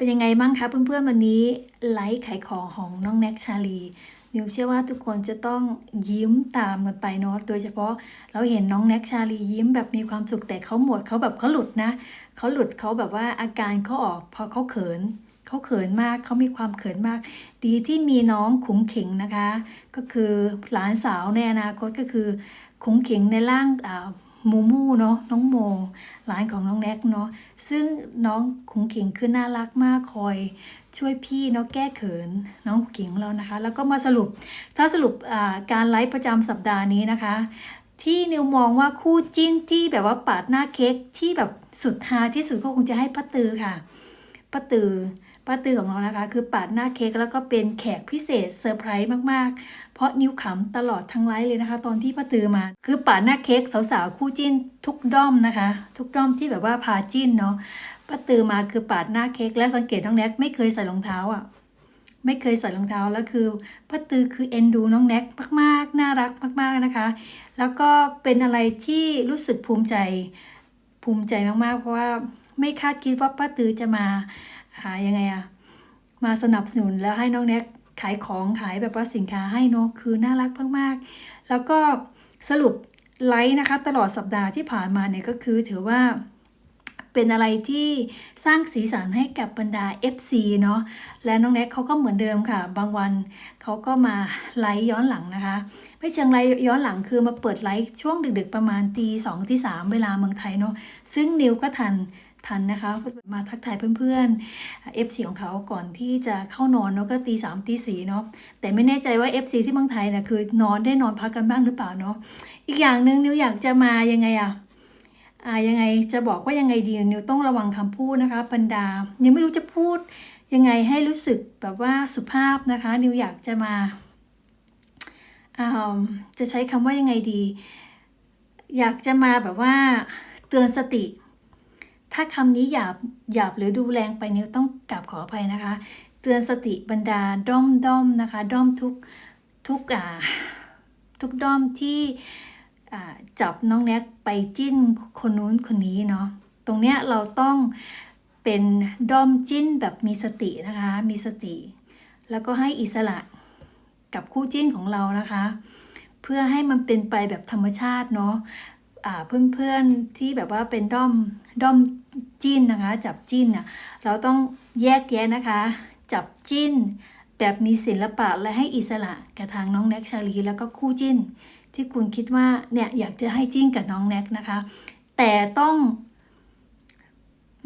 เป็นยังไงบ้างคะเพื่อนๆวันนี้ไลฟ์ขายของของน้องแน็กชาลีนิวเชื่อว่าทุกคนจะต้องยิ้มตามกันไปเนาะโดยเฉพาะเราเห็นน้องแน็กชาลียิ้มแบบมีความสุขแต่เขาหมดเขาแบบเขาหลุดนะเขาหลุดเขาแบบว่าอาการเขาออกพราะเขาเขินเขาเขินมากเขามีความเขินมาก ดีที่มีน้องขุงขิงนะคะ ก็คือหลานสาวในอนาคตก็คือขุงขิงในร่างอ่า มูมูเนาะน้องโมหลานของน้องแน็กเนาะซึ่งน้องขุงขิงคือน่ารักมากคอย ช่วยพี่เนาะแก้เขินน้องขุงขิงเรานะคะ แล้วก็มาสรุปถ้าสรุปการไลฟ์ประจำสัปดาห์นี้นะคะ ที่นิวมองว่าคู่จิ้นที่แบบว่าปาดหน้าเค้กที่แบบสุดฮาที่สุดก็คงจะให้ป้าตือค่ะป้าตือ ป้าตือของเรานะคะ คือปาดหน้าเค้กแล้วก็เป็นแขกพิเศษเซอร์ไพรส์มากๆ เพราะนิ้วขำตลอดทั้งไลฟ์เลยนะคะ ตอนที่ป้าตือมา คือปาดหน้าเค้กสาวๆคู่จิ้นทุกด้อมนะคะ ทุกด้อมที่แบบว่าพาจิ้นเนาะป้าตือมาคือปาดหน้าเค้กและสังเกตน้องแน็กไม่เคยใส่รองเท้าอะไม่เคยใส่รองเท้าแล้วคือป้าตือคือเอ็นดูน้องแน็กมากๆ น่ารักมาก ๆนะคะ แล้วก็เป็นอะไรที่รู้สึกภูมิใจภูมิใจมากๆ เพราะว่าไม่คาดคิดว่าป้าตือจะมา หายังไงอะมาสนับสนุนแล้วให้น้องแน็กขายของขายแบบว่าสินค้าให้เนาะคือน่ารักมากๆ แล้วก็สรุปไลฟ์นะคะ ตลอดสัปดาห์ที่ผ่านมาเนี่ยก็คือถือว่าเป็นอะไรที่สร้างสีสันให้กับบรรดา FC เนาะและน้องแน็กเขาก็เหมือนเดิมค่ะ บางวันเขาก็มาไลฟ์ย้อนหลังนะคะ ไม่เชิงไลฟ์ย้อนหลังคือมาเปิดไลฟ์ช่วงดึกๆ ประมาณตีสองตีสามเวลาเมืองไทยเนาะซึ่งนิวก็ทัน ทันนะคะ มาทักทายเพื่อนๆ FC ของเขาก่อนที่จะเข้านอนเนาะก็ตีสามตีสี่เนาะแต่ไม่แน่ใจว่า FC ที่เมืองไทยนะคือนอนได้นอนพักกันบ้างหรือเปล่าเนาะอีกอย่างหนึ่งนิวอยากจะมายังไงอะอ่ายังไงจะบอกว่ายังไงดีนิวต้องระวังคำพูดนะคะบรรดายังไม่รู้จะพูดยังไงให้รู้สึกแบบว่าสุภาพนะคะ นิวอยากจะมาอ่าจะใช้คำว่ายังไงดี อยากจะมาแบบว่าเตือนสติ ถ้าคำนี้หยาบหยาบหรือดูแรงไปนิวต้องกราบขออภัยนะคะ เตือนสติบรรดาด้อมด้อมนะคะ ด้อมทุกทุกอ่าทุกด้อมที่จับน้องแน็กไปจิ้นคนนู้นคนนี้เนาะตรงเนี้ยเราต้องเป็นด้อมจิ้นแบบมีสตินะคะ มีสติ แล้วก็ให้อิสระกับคู่จิ้นของเรานะคะ เพื่อให้มันเป็นไปแบบธรรมชาติเนาะ เพื่อนๆที่แบบว่าเป็นด้อมด้อมจิ้นนะคะ จับจิ้นอะเราต้องแยกแยะนะคะ จับจิ้น แบบมีศิลปะและให้อิสระกับทางน้องแน็กชาลีแล้วก็คู่จิ้น ที่คุณคิดว่าเนี่ยอยากจะให้จิ้นกับน้องแน็กนะคะ แต่ต้อง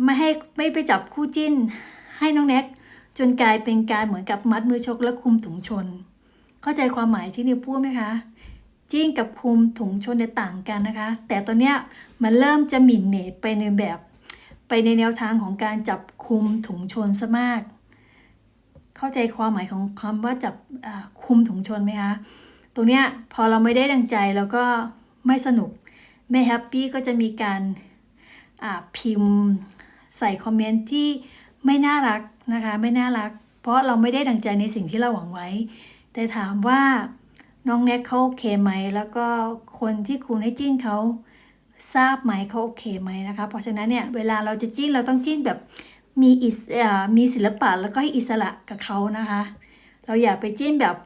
ไม่ให้ไม่ไปจับคู่จิ้น ให้น้องแน็กจนกลายเป็นการเหมือนกับมัดมือชกและคุมถุงชน เข้าใจความหมายที่นิวพูดไหมคะ จิ้นกับคุมถุงชนเนี่ยต่างกันนะคะ แต่ตอนเนี้ยมันเริ่มจะหมิ่นเหมไปในแบบ ไปในแนวทางของการจับคุมถุงชนซะมาก เข้าใจความหมายของคำว่าจับคุมถุงชนไหมคะตรงเนี้ยพอเราไม่ได้ดังใจแล้วก็ไม่สนุกไม่แฮปปี้ก็จะมีการพิมพ์ใส่คอมเมนต์ที่ไม่น่ารักนะคะ ไม่น่ารัก เพราะเราไม่ได้ดังใจในสิ่งที่เราหวังไว้ แต่ถามว่า น้องแน็กเขาโอเคไหม แล้วก็คนที่คุณให้จิ้นเขาทราบไหมเขาโอเคไหมนะคะ เพราะฉะนั้นเนี่ยเวลาเราจะจิ้นเราต้องจิ้นแบบมีอิสมีศิลปะแล้วก็ให้อิสระกับเขานะคะ เราอย่าไปจิ้นแบบ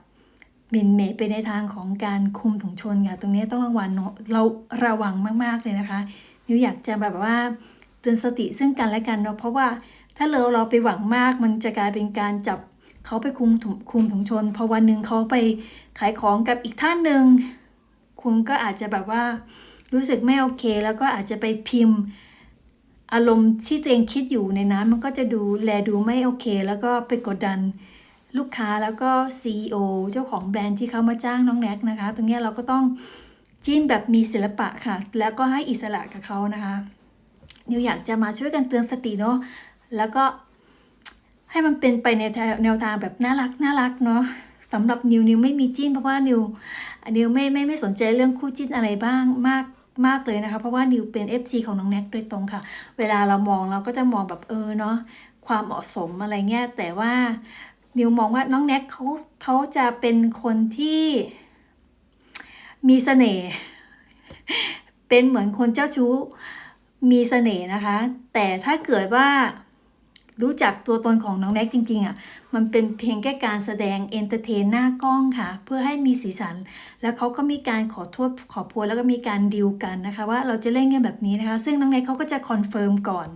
หมินเหมไปในทางของการคุมถุงชนค่ะตรงนี้ต้องระวังเนอะเราระวังมากๆเลยนะคะนิวอยากจะแบบว่าเตือนสติซึ่งกันและกันเนาะเพราะว่าถ้าเราเราไปหวังมากมันจะกลายเป็นการจับ เขาไปคุมถุงคุมถุงชน พอวันหนึ่งเขาไปขายของกับอีกท่านหนึ่งคุณก็อาจจะแบบว่ารู้สึกไม่โอเค แล้วก็อาจจะไปพิมพ์อารมณ์ที่ตัวเองคิดอยู่ในนั้น มันก็จะดูแลดูไม่โอเค แล้วก็ไปกดดันลูกค้าแล้วก็ CEO เจ้าของแบรนด์ที่เขามาจ้างน้องแน็กนะคะ ตรงนี้เราก็ต้องจิ้มแบบมีศิลปะค่ะ แล้วก็ให้อิสระกับเขานะคะนิวอยากจะมาช่วยกันเตือนสติเนาะแล้วก็ ให้มันเป็นไปในแนวทางแบบน่ารักน่ารักเนาะสำหรับนิวนิวไม่มีจิ้นเพราะว่านิวนิวไม่ไม่ไม่สนใจเรื่องคู่จิ้นอะไรบ้างมากมากเลยนะคะเพราะว่านิวเป็น FC ของน้องแน็กโดยตรงค่ะ เวลาเรามองเราก็จะมองแบบเออเนาะความเหมาะสมอะไรเงี้ยแต่ว่านิวมองว่าน้องแน็กเขาเขาจะเป็นคนที่มีเสน่ห์เป็นเหมือนคนเจ้าชู้มีเสน่ห์นะคะ แต่ถ้าเกิดว่า รู้จักตัวตนของน้องแน็กจริงๆอะมันเป็นเพียงแค่การแสดงเอนเตอร์เทนหน้ากล้องค่ะ เพื่อให้มีสีสัน แล้วเขาก็มีการขอโทษขอโพยแล้วก็มีการดิวกันนะคะ ว่าเราจะเล่นกันแบบนี้นะคะ ซึ่งน้องแน็กเขาก็จะคอนเฟิร์มก่อน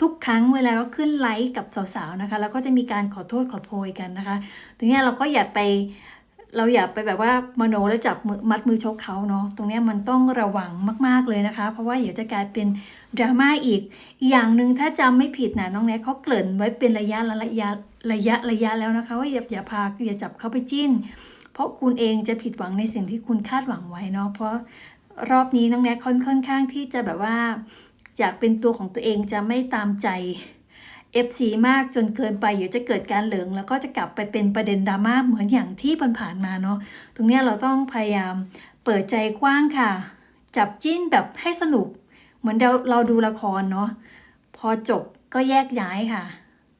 ทุกครั้งเวลาเขาขึ้นไลฟ์กับสาวๆนะคะ แล้วก็จะมีการขอโทษขอโพยกันนะคะตรงนี้เราก็อย่าไป เราอย่าไปแบบว่ามโนแล้วจับมือมัดมือชกเขาเนาะตรงนี้มันต้องระวังมาก ๆเลยนะคะ เพราะว่าเดี๋ยวจะกลายเป็นดราม่าอีก อย่างหนึ่งถ้าจำไม่ผิดนะน้องแน็กเขาเกริ่นไว้เป็นระยะระยะระยะระยะแล้วนะคะว่าอย่าอย่าพาอย่าจับเขาไปจิ้น เพราะคุณเองจะผิดหวังในสิ่งที่คุณคาดหวังไว้เนาะเพราะรอบนี้น้องแน็กค่อนค่อนข้างที่จะแบบว่าอยากเป็นตัวของตัวเองจะไม่ตามใจ FC มากจนเกินไปเดี๋ยวจะเกิดการเหลือง แล้วก็จะกลับไปเป็นประเด็นดราม่าเหมือนอย่างที่ผ่านๆมาเนาะตรงนี้เราต้องพยายามเปิดใจกว้างค่ะ จับจิ้นแบบให้สนุก เหมือนเราเราดูละครเนาะพอจบก็แยกย้ายค่ะ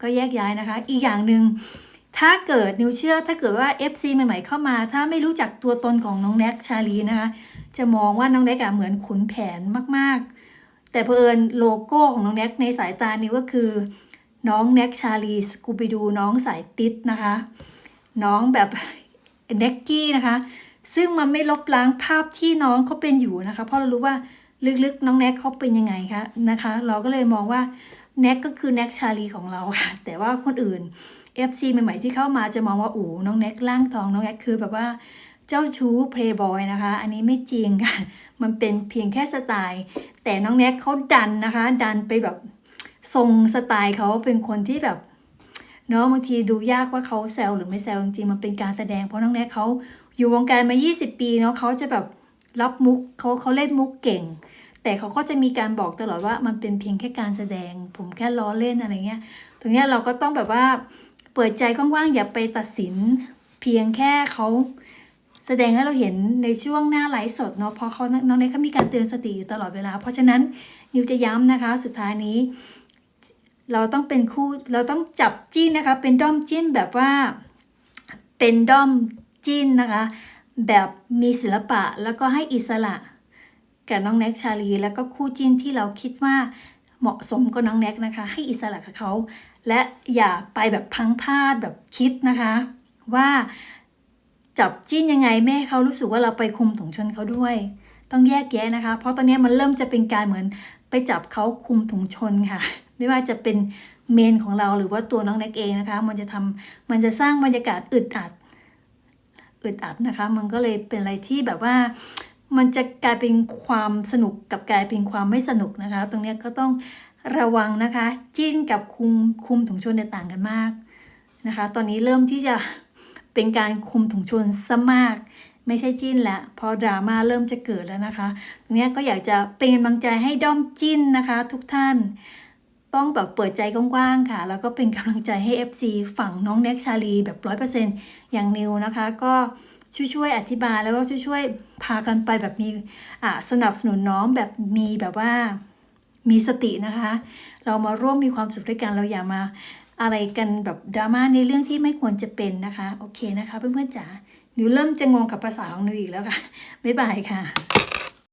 ก็แยกย้ายนะคะ อีกอย่างหนึ่งถ้าเกิดนิวเชื่อถ้าเกิดว่า FC ใหม่ ๆ เข้ามา ถ้าไม่รู้จักตัวตนของน้องแน็กชาลีนะคะ จะมองว่าน้องแน็กอะเหมือนขุนแผนมากๆ แต่เพอเอิญโลโก้ของน้องแน็กในสายตานิวก็คือ น้องแน็กชาลีสกูไปดูน้องสายติดนะคะ น้องแบบเน็กกี้นะคะ ซึ่งมันไม่ลบล้างภาพที่น้องเขาเป็นอยู่นะคะ เพราะเรารู้ว่าลึกๆ น้องแน็กเขาเป็นยังไงคะนะคะ เราก็เลยมองว่าแน็กก็คือแน็กชาลีของเราค่ะ แต่ว่าคนอื่น FC ใหม่ๆที่เข้ามาจะมองว่าโอ้น้องแน็กล่างทองน้องแน็กคือแบบว่าเจ้าชู้เพลย์บอยนะคะ อันนี้ไม่จริงค่ะ มันเป็นเพียงแค่สไตล์ แต่น้องแน็กเขาดันนะคะ ดันไปแบบ ทรงสไตล์เขาเป็นคนที่แบบเนาะบางทีดูยากว่าเขาแซวหรือไม่แซวจริงๆมันเป็นการแสดงเพราะน้องแน็กเขาอยู่วงการมา 20 ปีเนาะเขาจะแบบรับมุกเขาเขาเล่นมุกเก่ง แต่เขาก็จะมีการบอกตลอดว่ามันเป็นเพียงแค่การแสดง ผมแค่ล้อเล่นอะไรเงี้ยตรงเนี้ยเราก็ต้องแบบว่าเปิดใจกว้างๆอย่าไปตัดสิน เพียงแค่เขาแสดงให้เราเห็นในช่วงหน้าไลฟ์สดเนาะเพราะเขาน้องเน็กเขามีการเตือนสติอยู่ตลอดเวลา เพราะฉะนั้นนิวจะย้ำนะคะสุดท้ายนี้ เราต้องเป็นคู่เราต้องจับจิ้นนะคะ เป็นด้อมจิ้นแบบว่าเป็นด้อมจิ้นนะคะ แบบมีศิลปะแล้วก็ให้อิสระกับน้องแน็กชาลี แล้วก็คู่จิ้นที่เราคิดว่าเหมาะสมกับน้องแน็กนะคะ ให้อิสระกับเขาและอย่าไปแบบพังพลาดแบบคิดนะคะ ว่าจับจิ้นยังไงไม่ให้เขารู้สึกว่าเราไปคุมถุงชนเขาด้วย ต้องแยกแยะนะคะ เพราะตอนนี้มันเริ่มจะเป็นการเหมือนไปจับเขาคุมถุงชนค่ะ ไม่ว่าจะเป็นเมนของเราหรือว่าตัวน้องแน็กเองนะคะ มันจะทำมันจะสร้างบรรยากาศอึดอัดอึดอัดนะคะ มันก็เลยเป็นอะไรที่แบบว่ามันจะกลายเป็นความสนุกกับกลายเป็นความไม่สนุกนะคะ ตรงนี้ก็ต้องระวังนะคะ จิ้นกับคุมคุมถุงชนเนี่ยต่างกันมากนะคะ ตอนนี้เริ่มที่จะเป็นการคุมถุงชนซะมาก ไม่ใช่จิ้นแล้วพอดราม่าเริ่มจะเกิดแล้วนะคะ ตรงนี้ก็อยากจะเป็นกำลังใจให้ด้อมจิ้นนะคะ ทุกท่าน ต้องแบบเปิดใจกว้างๆค่ะ แล้วก็เป็นกำลังใจให้ FC ฝั่งน้องแน็กชาลีแบบร้อยเปอร์เซ็นต์อย่างนิวนะคะ ก็ช่วยๆอธิบายแล้วก็ช่วยๆพากันไปแบบมีอ่าสนับสนุนน้องแบบมีแบบว่ามีสตินะคะ เรามาร่วมมีความสุขด้วยกันเราอย่ามาอะไรกันแบบดราม่าในเรื่องที่ไม่ควรจะเป็นนะคะ โอเคนะคะเพื่อนๆจ๋าหนิวเริ่มจะงงกับภาษาของนิวอีกแล้วค่ะ บ๊ายบายค่ะ